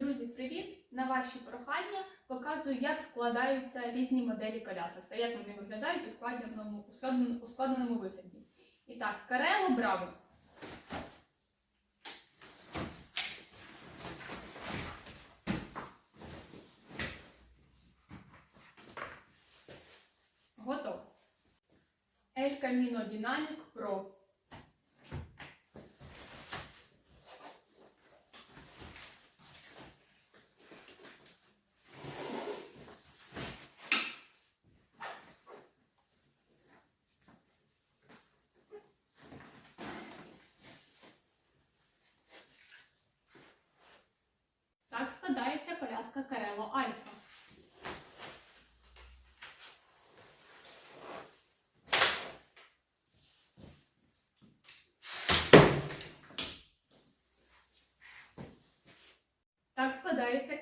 Друзі, привіт! На ваші прохання показую, як складаються різні моделі колясок та як вони виглядають у складеному, у складеному, у складеному вигляді. І так, Карело Браво. Готово. El Camino Dynamic Pro.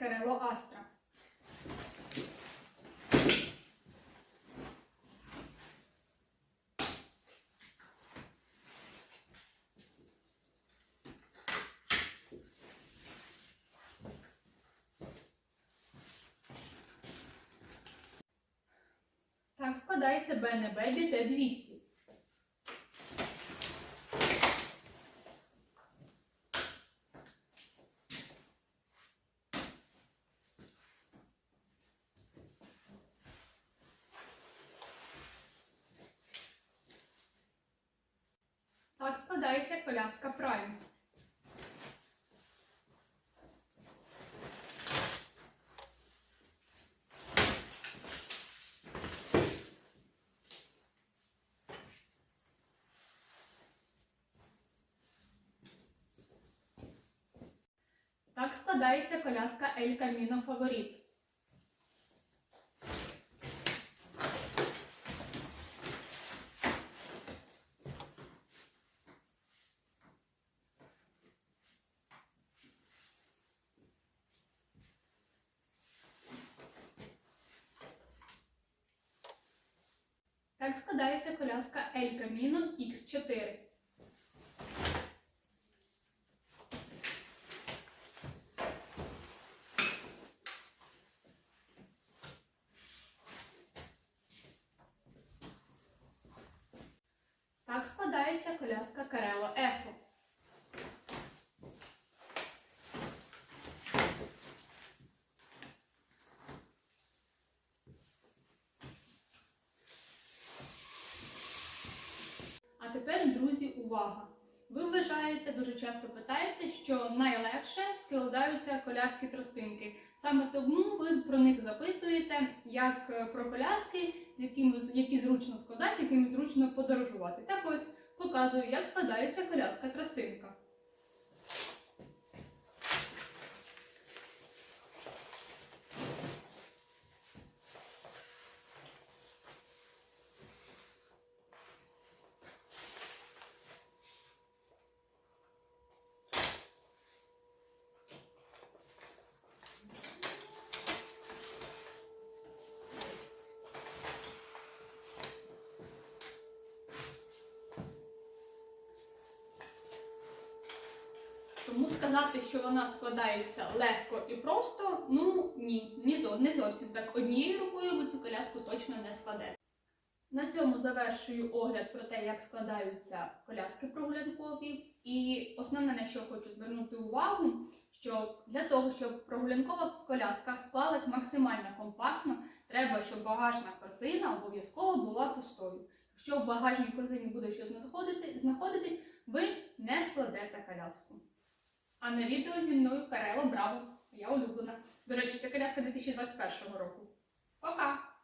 перело Астра. Так складається БНБ ДТ-200. Коляска Прайм. Так складається коляска Ель Каміно Фаворіт. Так складається коляска El Camino X4. Так складається коляска Карело Ехо. А друзі, увага! Ви вважаєте, дуже часто питаєте, що найлегше складаються коляски тростинки. Саме тому ви про них запитуєте, як е, про коляски, з якими які зручно складати, з якими зручно подорожувати. Так ось показую, як складається коляска тростинка. Тому сказати, що вона складається легко і просто, ну ні, не зовсім так. Однією рукою ви цю коляску точно не складете. На цьому завершую огляд про те, як складаються коляски прогулянкові. І основне, на що хочу звернути увагу, що для того, щоб прогулянкова коляска склалась максимально компактно, треба, щоб багажна корзина обов'язково була пустою. Якщо в багажній корзині буде знаходити- знаходитись, ви не складете коляску. А на відео зі мною Карело Браво, моя улюблена. До речі, це коляска 2021 року. Пока!